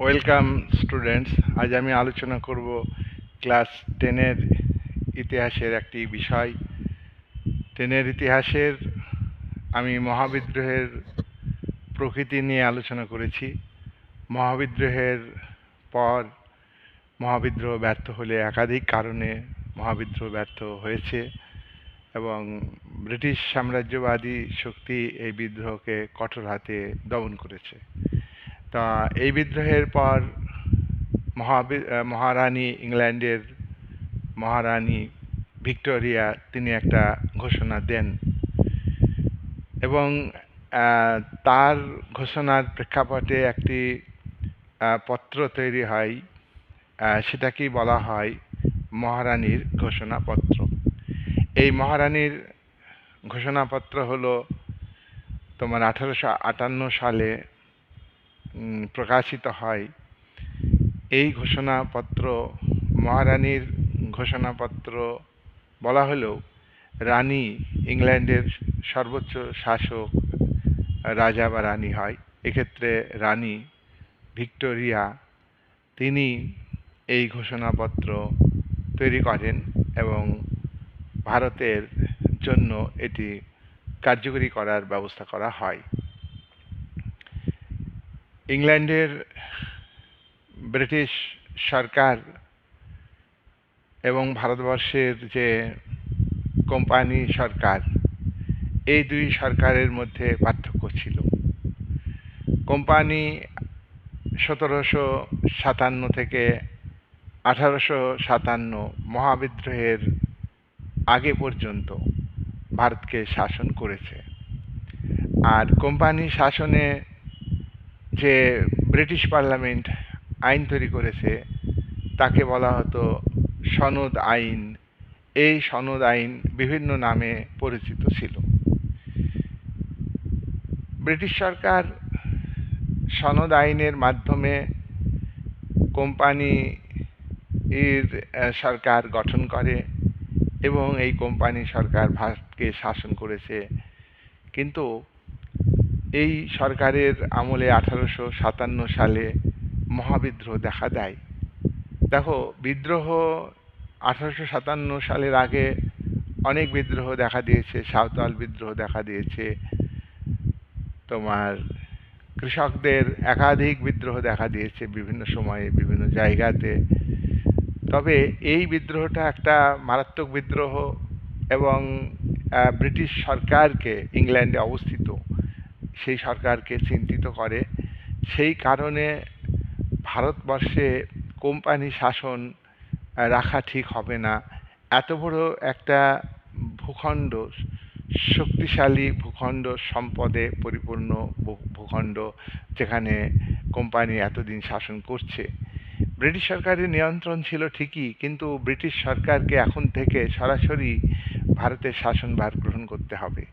Welcome students আজ আমি আলোচনা করব ক্লাস টেনের ইতিহাসের একটি বিষয়। টেনের ইতিহাসের আমি মহাবিদ্রোহের প্রকৃতি নিয়ে আলোচনা করেছি। মহাবিদ্রোহের পর মহাবিদ্রোহ ব্যর্থ হলে একাধিক কারণে মহাবিদ্রোহ ব্যর্থ হয়েছে এবং ব্রিটিশ সাম্রাজ্যবাদী শক্তি এই বিদ্রোহকে কঠোর হাতে দমন করেছে। তা এই বিদ্রোহের পর মহাবি মহারানী ইংল্যান্ডের মহারানী ভিক্টোরিয়া তিনি একটা ঘোষণা দেন এবং তার ঘোষণার প্রেক্ষাপটে একটি পত্র তৈরি হয় সেটাকেই বলা হয় মহারানীর ঘোষণাপত্র। এই মহারানীর ঘোষণাপত্র হলো তোমার আঠারোশো আটান্ন সালে প্রকাশিত হয়। এই ঘোষণাপত্র, মহারানীর ঘোষণাপত্র বলা হলেও রানী ইংল্যান্ডের সর্বোচ্চ শাসক রাজা বা রানী হয়। এক্ষেত্রে রানী ভিক্টোরিয়া, তিনি এই ঘোষণাপত্র তৈরি করেন এবং ভারতের জন্য এটি কার্যকরী করার ব্যবস্থা করা হয়। ইংল্যান্ডের ব্রিটিশ সরকার এবং ভারতবর্ষের যে কোম্পানি সরকার, এই দুই সরকারের মধ্যে পার্থক্য ছিল। কোম্পানি সতেরোশো সাতান্ন থেকে আঠারোশো সাতান্ন মহাবিদ্রোহের আগে পর্যন্ত ভারতকে শাসন করেছে। আর কোম্পানি শাসনে যে ব্রিটিশ পার্লামেন্ট আইন তৈরি করেছে, তাকে বলা হতো সনদ আইন। এই সনদ আইন বিভিন্ন নামে পরিচিত ছিল। ব্রিটিশ সরকার সনদ আইনের মাধ্যমে কোম্পানি এর সরকার গঠন করে এবং এই কোম্পানি সরকার ভারতকে শাসন করেছে। কিন্তু এই সরকারের আমলে আঠারোশো সাতান্ন সালে মহাবিদ্রোহ দেখা দেয়। দেখো, বিদ্রোহ আঠারোশো সাতান্ন সালের আগে অনেক বিদ্রোহ দেখা দিয়েছে, সাঁওতাল বিদ্রোহ দেখা দিয়েছে, তোমার কৃষকদের একাধিক বিদ্রোহ দেখা দিয়েছে বিভিন্ন সময়ে, বিভিন্ন জায়গাতে। তবে এই বিদ্রোহটা একটা মারাত্মক বিদ্রোহ এবং ব্রিটিশ সরকারকে ইংল্যান্ডে অবস্থিত। সেই সরকারকে চিন্তিত করে। সেই কারণে ভারতবর্ষে কোম্পানি শাসন রাখা ঠিক হবে না। এত বড় একটা ভূখণ্ড, শক্তিশালী ভূখণ্ড, সম্পদে পরিপূর্ণ ভূখণ্ড যেখানে কোম্পানি এতদিন শাসন করছে। ব্রিটিশ সরকারের নিয়ন্ত্রণ ছিল ঠিকই, কিন্তু ব্রিটিশ সরকারকে এখন থেকে সরাসরি ভারতের শাসনভার গ্রহণ করতে হবে।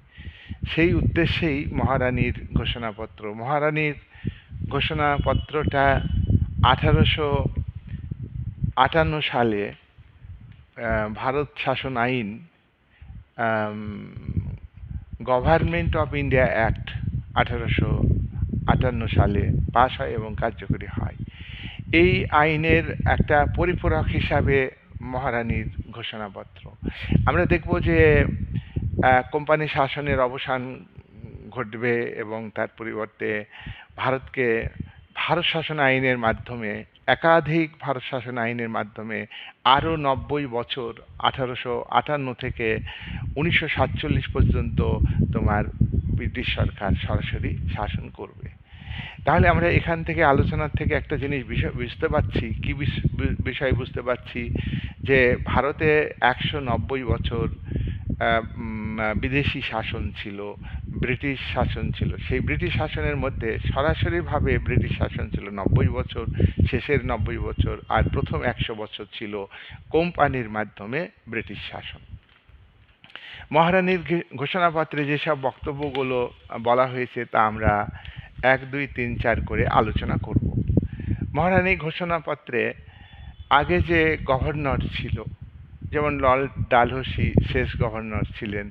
সেই উদ্দেশ্যেই মহারানীর ঘোষণাপত্র। মহারানীর ঘোষণাপত্রটা আঠারোশো আটান্ন সালে ভারত শাসন আইন গভর্নমেন্ট অফ ইন্ডিয়া অ্যাক্ট আঠারোশো আটান্ন সালে পাশ হয় এবং কার্যকরী হয়। এই আইনের একটা পরিপূরক হিসাবে মহারানীর ঘোষণাপত্র। আমরা দেখব যে কোম্পানি শাসনের অবসান ঘটবে এবং তার পরিবর্তে ভারতকে ভারত শাসন আইনের মাধ্যমে, একাধিক ভারত শাসন আইনের মাধ্যমে আরও নব্বই বছর, আঠারোশো আটান্ন থেকে উনিশশো সাতচল্লিশ পর্যন্ত তোমার ব্রিটিশ সরকার সরাসরি শাসন করবে। তাহলে আমরা এখান থেকে আলোচনার থেকে একটা জিনিস বিষয় বুঝতে পারছি, কি বিষ- বিষয় বুঝতে পারছি যে ভারতে একশো নব্বই বছর বিদেশি শাসন ছিল, ব্রিটিশ শাসন ছিল। সেই ব্রিটিশ শাসনের মধ্যে সরাসরিভাবে ব্রিটিশ শাসন ছিল নব্বই বছর, শেষের নব্বই বছর আর প্রথম একশো বছর ছিল কোম্পানির মাধ্যমে ব্রিটিশ শাসন। মহারানীর ঘোষণাপত্রে যেসব বক্তব্যগুলো বলা হয়েছে তা আমরা এক, দুই, তিন, চার করে আলোচনা করব। মহারানী ঘোষণাপত্রে আগে যে গভর্নর ছিল যেমন লর্ড ডালহৌসি শেষ গভর্নর ছিলেন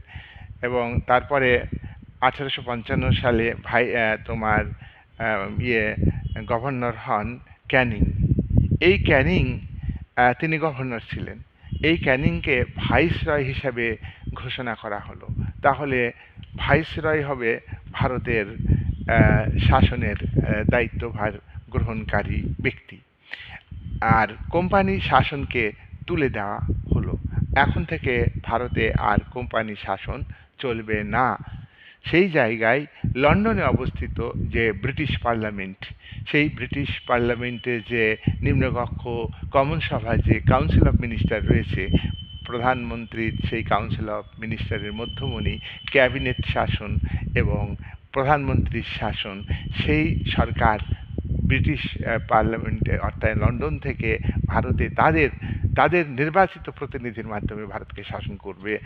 এবং তারপরে আঠেরোশো পঞ্চান্ন সালে ভাই তোমার ইয়ে গভর্নর হন ক্যানিং। এই ক্যানিং তিনি গভর্নর ছিলেন। এই ক্যানিংকে ভাইসরয় হিসাবে ঘোষণা করা হলো। তাহলে ভাইসরয় হবে ভারতের শাসনের দায়িত্বভার গ্রহণকারী ব্যক্তি। আর কোম্পানি শাসনকে তুলে দেওয়া এখন থেকে ভারতে আর কোম্পানি শাসন চলবে না। সেই জায়গায় লন্ডনে অবস্থিত যে ব্রিটিশ পার্লামেন্ট, সেই ব্রিটিশ পার্লামেন্টে যে নিম্নকক্ষ কমন সভা যে কাউন্সিল অফ মিনিস্টার রয়েছে প্রধানমন্ত্রীর সেই কাউন্সিল অফ মিনিস্টারের মধ্যমণি, ক্যাবিনেট শাসন এবং প্রধানমন্ত্রীর শাসন, সেই সরকার ব্রিটিশ পার্লামেন্টে অর্থাৎ লন্ডন থেকে ভারতে তাদের তাদের নির্বাচিত প্রতিনিধির মাধ্যমে ভারতকে শাসন করবে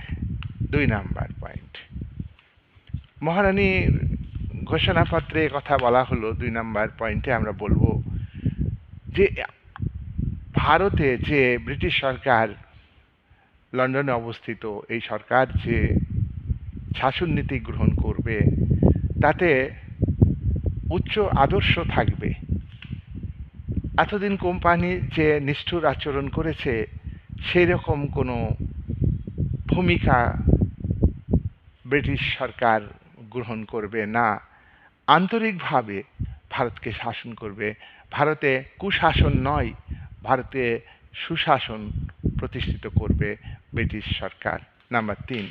দুই নাম্বার পয়েন্ট মহারানীর ঘোষণাপত্রে কথা বলা হলো দুই নাম্বার পয়েন্টে আমরা বলব যে, ভারতে যে ব্রিটিশ সরকার লন্ডনে অবস্থিত, এই সরকার যে শাসন নীতি গ্রহণ করবে, তাতে উচ্চ আদর্শ থাকবে। এতদিন কোম্পানি যে নিষ্ঠুর আচরণ করেছে সেই রকম কোনো ভূমিকা ব্রিটিশ সরকার গ্রহণ করবে না। আন্তরিকভাবে ভারতকে শাসন করবে। ভারতে কুশাসন নয়, ভারতে সুশাসন প্রতিষ্ঠিত করবে ব্রিটিশ সরকার। নাম্বার তিন।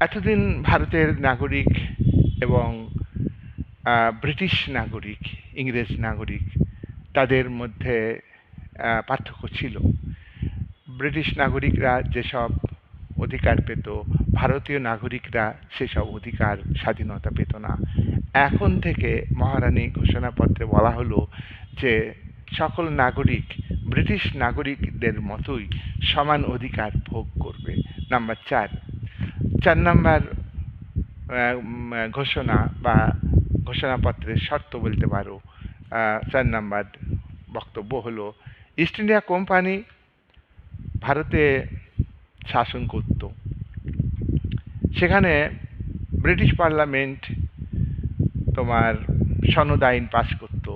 এতদিন ভারতের নাগরিক এবং ব্রিটিশ নাগরিক, ইংরেজ নাগরিক, তাদের মধ্যে পার্থক্য ছিল। ব্রিটিশ নাগরিকরা যেসব অধিকার পেত, ভারতীয় নাগরিকরা সেসব অধিকার, স্বাধীনতা পেত না। এখন থেকে মহারানী ঘোষণাপত্রে বলা হলো যে, সকল নাগরিক ব্রিটিশ নাগরিকদের মতোই সমান অধিকার ভোগ করবে। নাম্বার চার। চার নাম্বার ঘোষণা বা ঘোষণাপত্রের শর্ত বলতে পারো। চার নাম্বার বক্তব্য হলো ইস্ট ইন্ডিয়া কোম্পানি ভারতে শাসন করত। সেখানে ব্রিটিশ পার্লামেন্ট তোমার সনদ আইন পাস করত,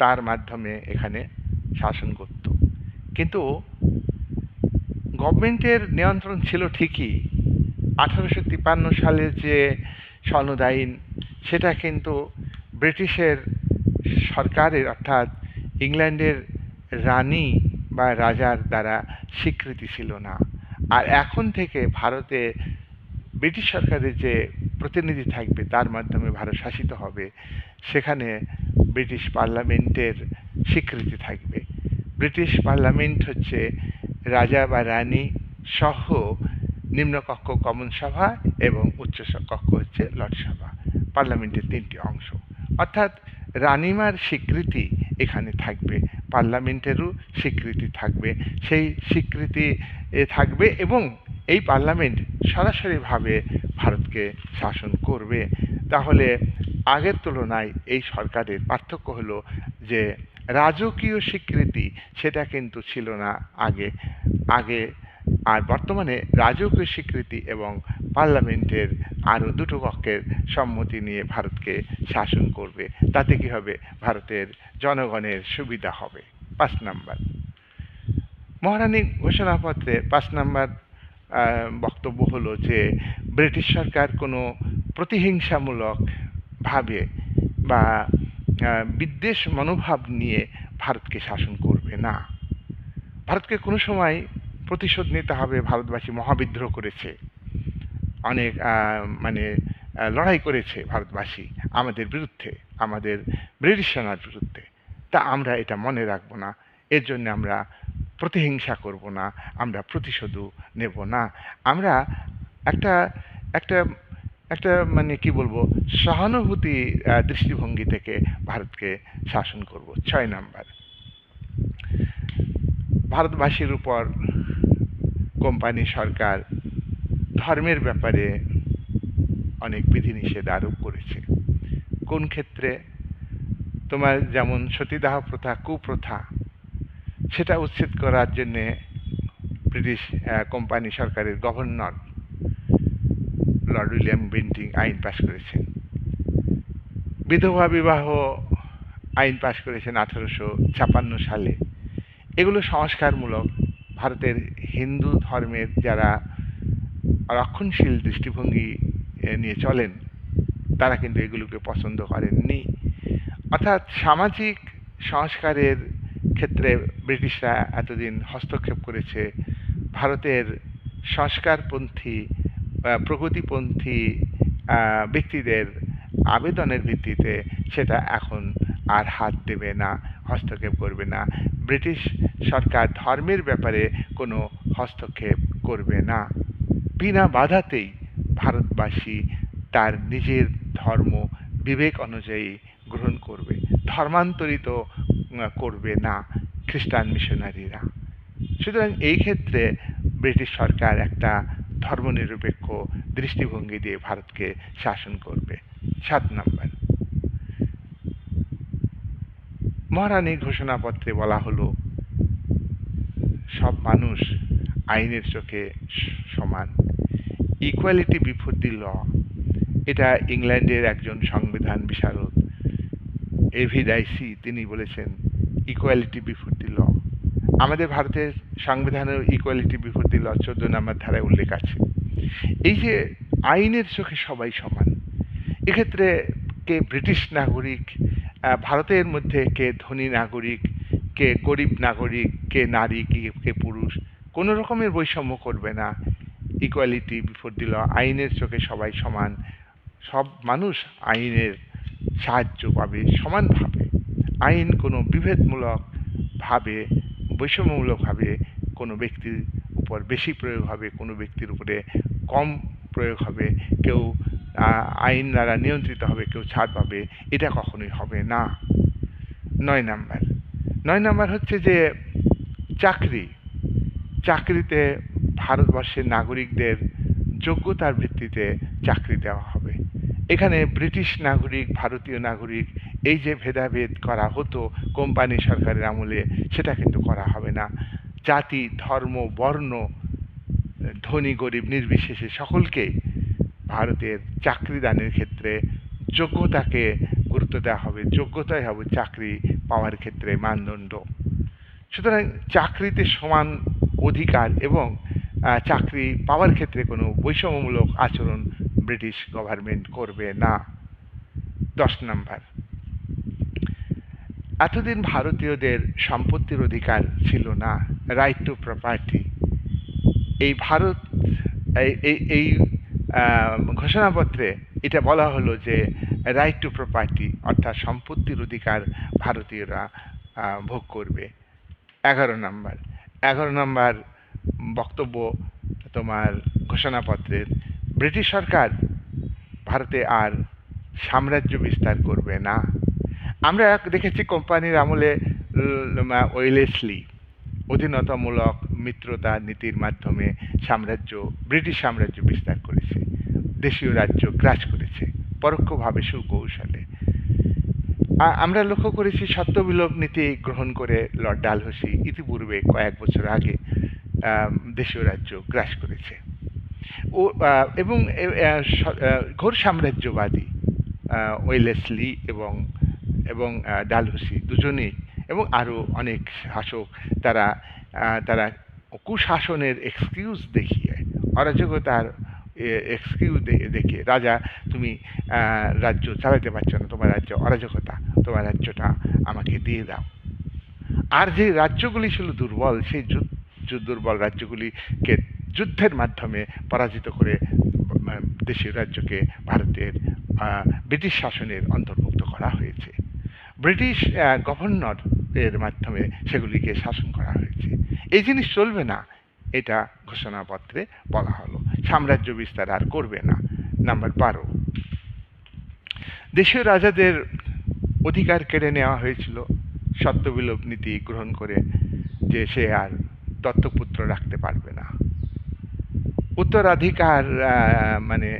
তার মাধ্যমে এখানে শাসন করত। কিন্তু গভর্নমেন্টের নিয়ন্ত্রণ ছিল ঠিকই। আঠারোশো তিপ্পান্ন সালে যে সনদ আইন সেটা কিন্তু ব্রিটিশের সরকারের অর্থাৎ ইংল্যান্ডের রানী বা রাজার দ্বারা স্বীকৃতি ছিল না। আর এখন থেকে ভারতে ব্রিটিশ সরকারের যে প্রতিনিধি থাকবে, তার মাধ্যমে ভারত শাসিত হবে, সেখানে ব্রিটিশ পার্লামেন্টের স্বীকৃতি থাকবে। ব্রিটিশ পার্লামেন্ট হচ্ছে রাজা বা রানী সহ নিম্নকক্ষ কমন সভা এবং উচ্চ কক্ষ হচ্ছে লটসভা পার্লামেন্টের তিনটি অংশ। অর্থাৎ রানিমার স্বীকৃতি এখানে থাকবে, পার্লামেন্টেরও স্বীকৃতি থাকবে। সেই স্বীকৃতি থাকবে এবং এই পার্লামেন্ট সরাসরিভাবে ভারতকে শাসন করবে। তাহলে আগের তুলনায় এই সরকারের পার্থক্য হলো যে রাজকীয় স্বীকৃতি, সেটা কিন্তু ছিল না আগে। আগে আর বর্তমানে রাজকীয় স্বীকৃতি এবং পার্লামেন্টের আরও দুটো কক্ষের সম্মতি নিয়ে ভারতকে শাসন করবে। তাতে কি হবে? ভারতের জনগণের সুবিধা হবে। পাঁচ নাম্বার। মহারানী ঘোষণাপত্রে পাঁচ নাম্বার বক্তব্য হলো যে, ব্রিটিশ সরকার কোনো প্রতিহিংসামূলক ভাবে বা বিদ্বেষ মনোভাব নিয়ে ভারতকে শাসন করবে না। ভারতকে কোনো সময় প্রতিশোধ নিতে হবে ভারতবাসী মহাবিদ্রোহ করেছে। অনেক মানে লড়াই করেছে ভারতবাসী আমাদের বিরুদ্ধে, আমাদের ব্রিটিশ সেনার বিরুদ্ধে। তা আমরা এটা মনে রাখব না। এর জন্য আমরা প্রতিহিংসা করব না, আমরা প্রতিশোধও নেব না। আমরা একটা একটা একটা মানে কি বলব, সহানুভূতি দৃষ্টিভঙ্গি থেকে ভারতকে শাসন করব। ছয় নাম্বার। ভারতবাসীর উপর কোম্পানি সরকার ধর্মের ব্যাপারে অনেক বিধিনিষেধ আরোপ করেছে। কোন ক্ষেত্রে? তোমার যেমন সতীদাহ প্রথা, কুপ্রথা, সেটা উচ্ছেদ করার জন্যে ব্রিটিশ কোম্পানি সরকারের গভর্নর লর্ড উইলিয়াম বেন্টিং আইন পাশ করেছেন। বিধবা বিবাহ আইন পাশ করেছেন আঠারোশো ছাপান্ন সালে। এগুলো সংস্কারমূলক ভারতের হিন্দু ধর্মের যারা রক্ষণশীল দৃষ্টিভঙ্গি নিয়ে চলেন, তারা কিন্তু এগুলোকে পছন্দ করেননি। অর্থাৎ সামাজিক সংস্কারের ক্ষেত্রে ব্রিটিশরা এতদিন হস্তক্ষেপ করেছে। ভারতের সংস্কারপন্থী প্রগতিপন্থী ব্যক্তিদের আবেদনের ভিত্তিতে সেটা এখন আর হাত দেবে না, হস্তক্ষেপ করবে না। ব্রিটিশ সরকার ধর্মের ব্যাপারে কোনো হস্তক্ষেপ করবে না। বিনা বাধাতেই ভারতবাসী তার নিজের ধর্ম, বিবেক অনুযায়ী গ্রহণ করবে। ধর্মান্তরিত করবে না খ্রিস্টান মিশনারিরা। সুতরাং এই ক্ষেত্রে ব্রিটিশ সরকার একটা ধর্মনিরপেক্ষ দৃষ্টিভঙ্গি দিয়ে ভারতকে শাসন করবে। সাত নম্বর। মহারানী ঘোষণাপত্রে বলা হলো, সব মানুষ আইনের চোখে সমান। ইকুয়ালিটি বিফোর দি ল এটা ইংল্যান্ডের একজন সংবিধান বিশারদ এভি ডাইসি তিনি বলেছেন ইকুয়ালিটি বিফোর দি ল আমাদের ভারতের সংবিধানের ইকুয়ালিটি বিফোর দি ল চোদ্দ নম্বর ধারায় উল্লেখ আছে। এই যে আইনের চোখে সবাই সমান, এক্ষেত্রে কে ব্রিটিশ নাগরিক ভারতের মধ্যে কে ধনী নাগরিক, কে গরিব নাগরিক, কে নারী, কে কে পুরুষ, কোনো রকমের বৈষম্য করবে না। ইকুয়ালিটি বিফোর দিল আইনের চোখে সবাই সমান। সব মানুষ আইনের সাহায্য পাবে সমানভাবে আইন কোনো বিভেদমূলক ভাবে বৈষম্যমূলকভাবে কোনো ব্যক্তির উপর বেশি প্রয়োগ হবে, কোনো ব্যক্তির উপরে কম প্রয়োগ হবে। কেউ আইন দ্বারা নিয়ন্ত্রিত হবে, কেউ ছাড় পাবে, এটা কখনোই হবে না। নয় নাম্বার। নয় নাম্বার হচ্ছে যে, চাকরি। চাকরিতে ভারতবর্ষের নাগরিকদের যোগ্যতার ভিত্তিতে চাকরি দেওয়া হবে। এখানে ব্রিটিশ নাগরিক, ভারতীয় নাগরিক, এই যে ভেদাভেদ করা হতো কোম্পানি সরকারের আমলে, সেটা কিন্তু করা হবে না। জাতি, ধর্ম, বর্ণ, ধনী, গরিব, নির্বিশেষে সকলকে ভারতের চাকরি দানের ক্ষেত্রে যোগ্যতাকে গুরুত্ব দেওয়া হবে, যোগ্যতাই হবে চাকরি পাওয়ার ক্ষেত্রে মানদণ্ড। সুতরাং চাকরিতে সমান অধিকার এবং চাকরি পাওয়ার ক্ষেত্রে কোনো বৈষম্যমূলক আচরণ ব্রিটিশ গভর্নমেন্ট করবে না। দশ নাম্বার। এতদিন ভারতীয়দের সম্পত্তির অধিকার ছিল না রাইট টু প্রপার্টি এই ভারত এই এই ঘোষণাপত্রে এটা বলা হলো যে রাইট টু প্রপার্টি অর্থাৎ সম্পত্তির অধিকার ভারতীয়রা ভোগ করবে। এগারো নম্বর। এগারো নম্বর বক্তব্য তোমার ঘোষণাপত্রের, ব্রিটিশ সরকার ভারতে আর সাম্রাজ্য বিস্তার করবে না। আমরা দেখেছি কোম্পানির আমলে ওয়েলেসলি, অধীনতামূলক মিত্রতা নীতির মাধ্যমে সাম্রাজ্য, ব্রিটিশ সাম্রাজ্য বিস্তার করেছে, দেশীয় রাজ্য গ্রাস করেছে, পরোক্ষভাবে সুকৌশলে। আমরা লক্ষ্য করেছি সত্যবিলোপ নীতি গ্রহণ করে লর্ড ডালহসি ইতিপূর্বে কয়েক বছর আগে দেশীয় রাজ্য গ্রাস করেছে। ও এবং ঘোর সাম্রাজ্যবাদী ওয়েলেসলি এবং এবং ডালহসি দুজনেই, এবং আরও অনেক শাসক, তারা তারা কুশাসনের এক্সকিউজ দেখিয়ে অরাজকতার এক্সকিউজ দেখে রাজা, তুমি রাজ্য চালাতে পারছ না, তোমার রাজ্য অরাজকতা, তোমার রাজ্যটা আমাকে দিয়ে দাও। আর যে রাজ্যগুলি ছিল দুর্বল, সেই দুর্বল রাজ্যগুলিকে যুদ্ধের মাধ্যমে পরাজিত করে দেশীয় রাজ্যকে ভারতের ব্রিটিশ শাসনের অন্তর্ভুক্ত করা হয়েছে। ব্রিটিশ গভর্নর এর মাধ্যমে সেগুলিকে শাসন করা হয়েছে। এই জিনিস চলবে না। এটা ঘোষণাপত্রে বলা হলো। সাম্রাজ্য বিস্তার আর করবে না। নাম্বার বারো। দেশীয় রাজাদের অধিকার কেড়ে নেওয়া হয়েছিল। সত্যবিলোপ নীতি গ্রহণ করে যে সে আর দত্তপুত্র রাখতে পারবে না। উত্তরাধিকার মানে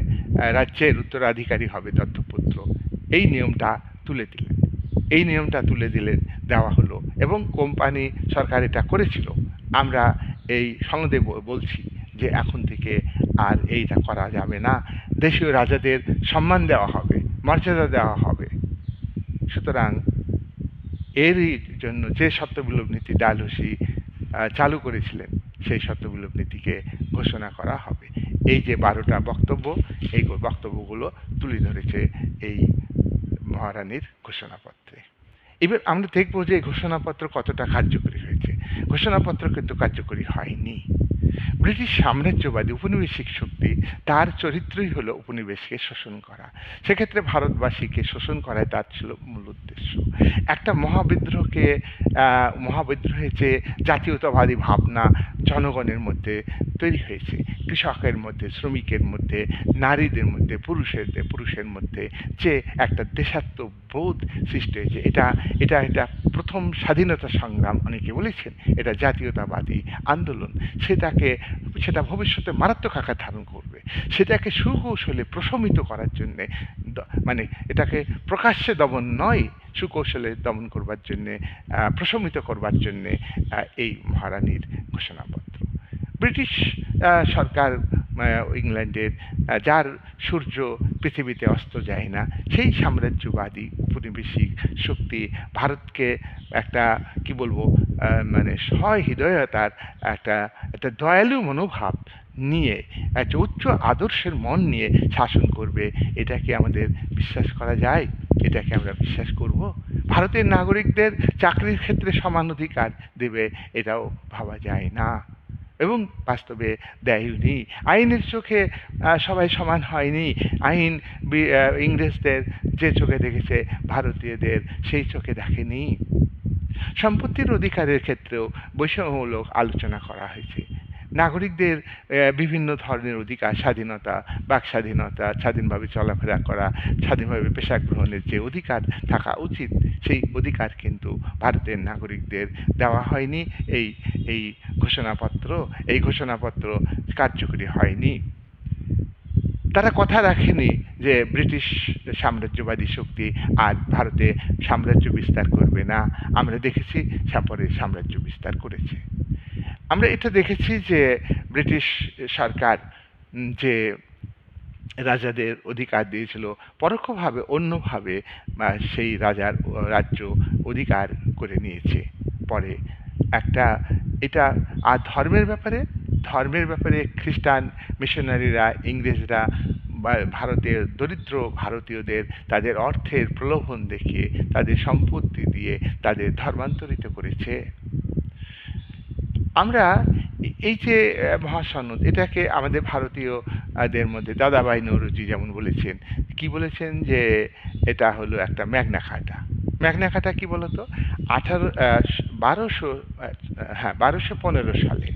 রাজ্যের উত্তরাধিকারী হবে দত্তপুত্র। এই নিয়মটা তুলে দিলেন। এই নিয়মটা তুলে দিলে দেওয়া হলো এবং কোম্পানি সরকার এটা করেছিল। আমরা এই সনদে বলছি যে এখন থেকে আর এইটা করা যাবে না। দেশীয় রাজাদের সম্মান দেওয়া হবে, মর্যাদা দেওয়া হবে। সুতরাং এরই জন্য যে সত্যবিলোপ নীতি ডালহৌসি চালু করেছিলেন, সেই সত্যবিলোপ নীতিকে ঘোষণা করা হবে। এই যে বারোটা বক্তব্য, এই বক্তব্যগুলো তুলে ধরেছে এই মহারানীর ঘোষণাপত্রে। এবার আমরা দেখব যে এই ঘোষণাপত্র কতটা কার্যকরী হয়েছে। ঘোষণাপত্র কিন্তু কার্যকরী হয়নি। ব্রিটিশ সাম্রাজ্যবাদী উপনিবেশিক শক্তি তার চরিত্রই হলো উপনিবেশকে শোষণ করা। সেক্ষেত্রে ভারতবাসীকে শোষণ করাই তার ছিল মূল উদ্দেশ্য। একটা মহাবিদ্রোহকে আহ, মহাবিদ্রোহের যে জাতীয়তাবাদী ভাবনা জনগণের মধ্যে তৈরি হয়েছে কৃষকের মধ্যে শ্রমিকের মধ্যে নারীদের মধ্যে পুরুষের পুরুষের মধ্যে যে একটা দেশাত্মবোধ সৃষ্টি হয়েছে এটা এটা এটা প্রথম স্বাধীনতা সংগ্রাম অনেকে বলেছেন এটা জাতীয়তাবাদী আন্দোলন। সেটাকে সেটা ভবিষ্যতে মারাত্মক আকার ধারণ করবে। সেটাকে সুকৌশলে প্রশমিত করার জন্যে মানে এটাকে প্রকাশ্যে দমন নয়, সুকৌশলে দমন করবার জন্যে প্রশমিত করবার জন্যে এই মহারানীর ঘোষণাপত্র। ব্রিটিশ সরকার ইংল্যান্ডের যার সূর্য পৃথিবীতে অস্ত যায় না, সেই সাম্রাজ্যবাদী উপনিবেশিক শক্তি ভারতকে একটা, কি বলব মানে সহৃদয়তার একটা একটা দয়ালু মনোভাব নিয়ে, একটা উচ্চ আদর্শের মন নিয়ে শাসন করবে এটা কি আমাদের বিশ্বাস করা যায়? এটাকে আমরা বিশ্বাস করব? ভারতের নাগরিকদের চাকরির ক্ষেত্রে সমান অধিকার দেবে, এটাও ভাবা যায় না। এবং বাস্তবে দেয়নি আইনের চোখে সবাই সমান হয়নি। আইন ইংরেজদের যে চোখে দেখেছে, ভারতীয়দের সেই চোখে দেখেনি। সম্পত্তির অধিকারের ক্ষেত্রেও বৈষম্যমূলক আলোচনা করা হয়েছে। নাগরিকদের বিভিন্ন ধরনের অধিকার, স্বাধীনতা, বাক স্বাধীনতা, স্বাধীনভাবে চলাফেরা করা, স্বাধীনভাবে পেশা গ্রহণের যে অধিকার থাকা উচিত, সেই অধিকার কিন্তু ভারতের নাগরিকদের দেওয়া হয়নি। এই এই ঘোষণাপত্র এই ঘোষণাপত্র কার্যকরী হয়নি। তারা কথা রাখেনি যে ব্রিটিশ সাম্রাজ্যবাদী শক্তি আর ভারতে সাম্রাজ্য বিস্তার করবে না। আমরা দেখেছি সাপরে সাম্রাজ্য বিস্তার করেছে। আমরা এটা দেখেছি যে ব্রিটিশ সরকার যে রাজাদের অধিকার দিয়েছিল, পরোক্ষভাবে, অন্যভাবে সেই রাজার রাজ্য অধিকার করে নিয়েছে। পরে একটা, এটা আর ধর্মের ব্যাপারে ধর্মের ব্যাপারে খ্রিস্টান মিশনারিরা, ইংরেজরা ভারতের দরিদ্র ভারতীয়দের তাদের অর্থের প্রলোভন দেখিয়ে, তাদের সম্পত্তি দিয়ে তাদের ধর্মান্তরিত করেছে। আমরা এই যে মহাসনদ, এটাকে আমাদের ভারতীয়দের মধ্যে, দাদাভাই নৌরজি যেমন বলেছেন, কি বলেছেন যে, এটা হলো একটা ম্যাগনা খাটা। ম্যাগনা খাটা কি বলতো? আঠারো বারোশো হ্যাঁ বারোশো পনেরো সালে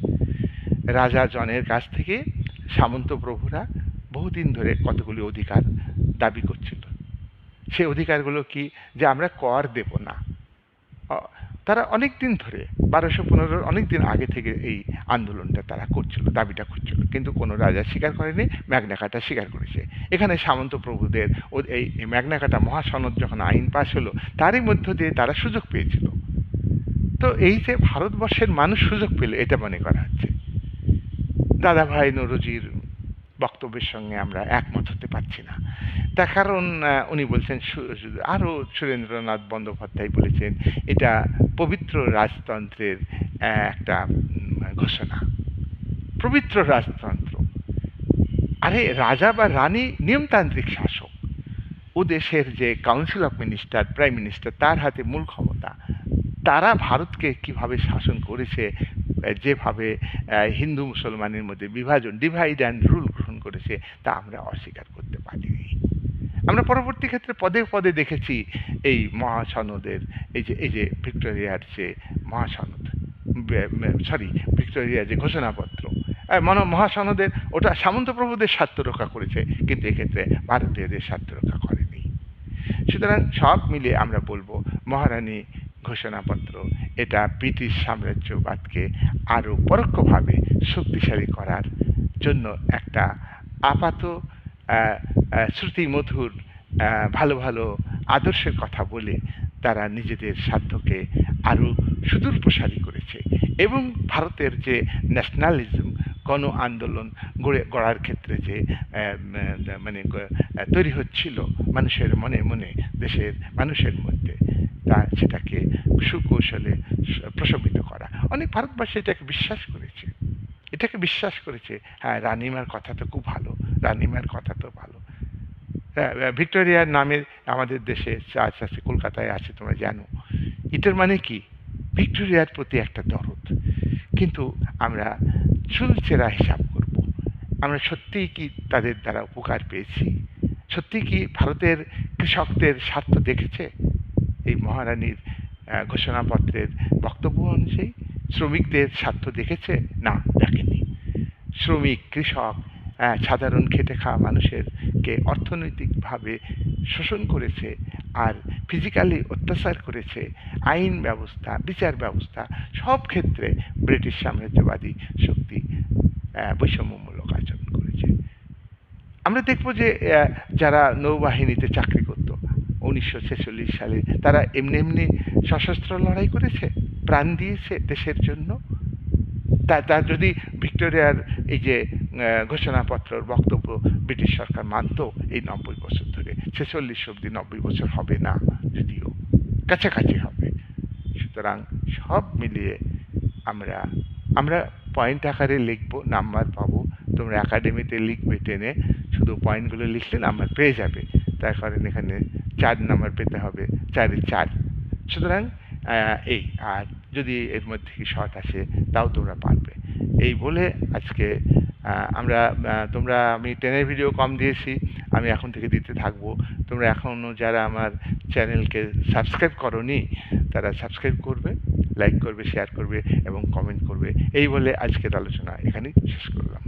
রাজা জনের কাছ থেকে সামন্ত প্রভুরা বহুদিন ধরে কতগুলি অধিকার দাবি করছিল। সে অধিকারগুলো কি যে আমরা কর দেব না? তারা অনেক দিন ধরে, বারোশো পনেরোর অনেক দিন আগে থেকে এই আন্দোলনটা তারা করছিল, দাবিটা করছিল। কিন্তু কোনো রাজা স্বীকার করেনি, ম্যাগনাকাটা স্বীকার করেছে। এখানে সামন্ত প্রভুদের এই ম্যাগনাকাটা মহাসনদ যখন আইন পাশ হলো, তারই মধ্য দিয়ে তারা সুযোগ পেয়েছিল। তো এই যে ভারতবর্ষের মানুষ সুযোগ পেল, এটা মনে করা হচ্ছে। দাদাভাই নরজির বক্তব্যের সঙ্গে আমরা একমত হতে পারছি না। তার কারণ উনি বলছেন আরও সুরেন্দ্রনাথ বন্দ্যোপাধ্যায় বলেছেন, এটা পবিত্র রাজতন্ত্রের একটা ঘোষণা। পবিত্র রাজতন্ত্র। আরে, রাজা বা রানী নিয়মতান্ত্রিক শাসক। ও দেশের যে council of minister prime minister তার হাতে মূল ক্ষমতা। তারা ভারতকে কীভাবে শাসন করেছে যেভাবে হিন্দু মুসলমানের মধ্যে বিভাজন ডিভাইড অ্যান্ড রুল গ্রহণ করেছে, তা আমরা অস্বীকার করতে পারিনি। আমরা পরবর্তী ক্ষেত্রে পদে পদে দেখেছি এই মহাসনদের, এই যে এই যে ভিক্টোরিয়ার যে মহাসনদ সরি ভিক্টোরিয়ার যে ঘোষণাপত্র মন মহাসনদের, ওটা সামন্ত প্রভুদের স্বার্থ রক্ষা করেছে, কিন্তু এক্ষেত্রে ভারতীয়দের স্বার্থ রক্ষা করেনি। সুতরাং সব মিলে আমরা বলব, মহারানী ঘোষণাপত্র। এটা ব্রিটিশ সাম্রাজ্যবাদকে আরও পরোক্ষভাবে শক্তিশালী করার জন্য একটা আপাত শ্রুতিমধুর ভালো ভালো আদর্শের কথা বলে তারা নিজেদের স্বার্থকে আরও সুদূর প্রসারী করেছে। এবং ভারতের যে ন্যাশনালিজম গণ আন্দোলন গড়ে, গড়ার ক্ষেত্রে যে মানে তৈরি হচ্ছিল মানুষের মনে মনে, দেশের মানুষের মধ্যে, তা সেটাকে সুকৌশলে প্রশমিত করা। অনেক ভারতবাসী এটাকে বিশ্বাস করেছে। এটাকে বিশ্বাস করেছে হ্যাঁ রানিমার কথা তো খুব ভালো, রানিমার কথা তো ভালো। ভিক্টোরিয়ার নামে আমাদের দেশে চার্চ আছে, কলকাতায় আছে, তোমরা জানো। এটার মানে কি? ভিক্টোরিয়ার প্রতি একটা দরদ। কিন্তু আমরা চুলচেরা হিসাব করব। আমরা সত্যিই কি তাদের দ্বারা উপকার পেয়েছি? সত্যি কি ভারতের কৃষকদের স্বার্থ দেখেছে? এই মহারানীর ঘোষণাপত্রের বক্তব্য অনুযায়ী শ্রমিকদের স্বার্থ দেখেছে? না, দেখেনি। শ্রমিক, কৃষক সাধারণ খেটে খাওয়া মানুষেরকে অর্থনৈতিকভাবে শোষণ করেছে আর ফিজিক্যালি অত্যাচার করেছে, আইন ব্যবস্থা, বিচার ব্যবস্থা, সব ক্ষেত্রে ব্রিটিশ সাম্রাজ্যবাদী শক্তি বৈষম্যমূলক আচরণ করেছে। আমরা দেখব যে যারা নৌবাহিনীতে চাকরি করত, উনিশশো ছেচল্লিশ সালে তারা এমনি এমনি সশস্ত্র লড়াই করেছে, প্রাণ দিয়েছে দেশের জন্য। তা তা যদি ভিক্টোরিয়ার এই যে ঘোষণাপত্রর বক্তব্য ব্রিটিশ সরকার মানত এই নব্বই বছর ধরে, ছেচল্লিশ অব্দি নব্বই বছর হবে না যদিও, কাছাকাছি হবে। সুতরাং সব মিলিয়ে আমরা আমরা পয়েন্ট আকারে লিখব নাম্বার পাবো, তোমরা একাডেমিতে লিখবে টেনে, শুধু পয়েন্টগুলো লিখলে নাম্বার পেয়ে যাবে। তার কারণ এখানে চার নাম্বার পেতে হবে, চারে চার। সুতরাং এই, আর যদি এর মধ্যে কি শর্ট আসে, তাও তোমরা পারবে। এই বলে আজকে আমরা তোমরা, আমি ট্রেনের ভিডিও কম দিয়েছি, আমি এখন থেকে দিতে থাকব। তোমরা এখনও যারা আমার চ্যানেলকে সাবস্ক্রাইব করনি, তারা সাবস্ক্রাইব করবে, লাইক করবে, শেয়ার করবে এবং কমেন্ট করবে। এই বলে আজকের আলোচনা এখানেই শেষ করলাম।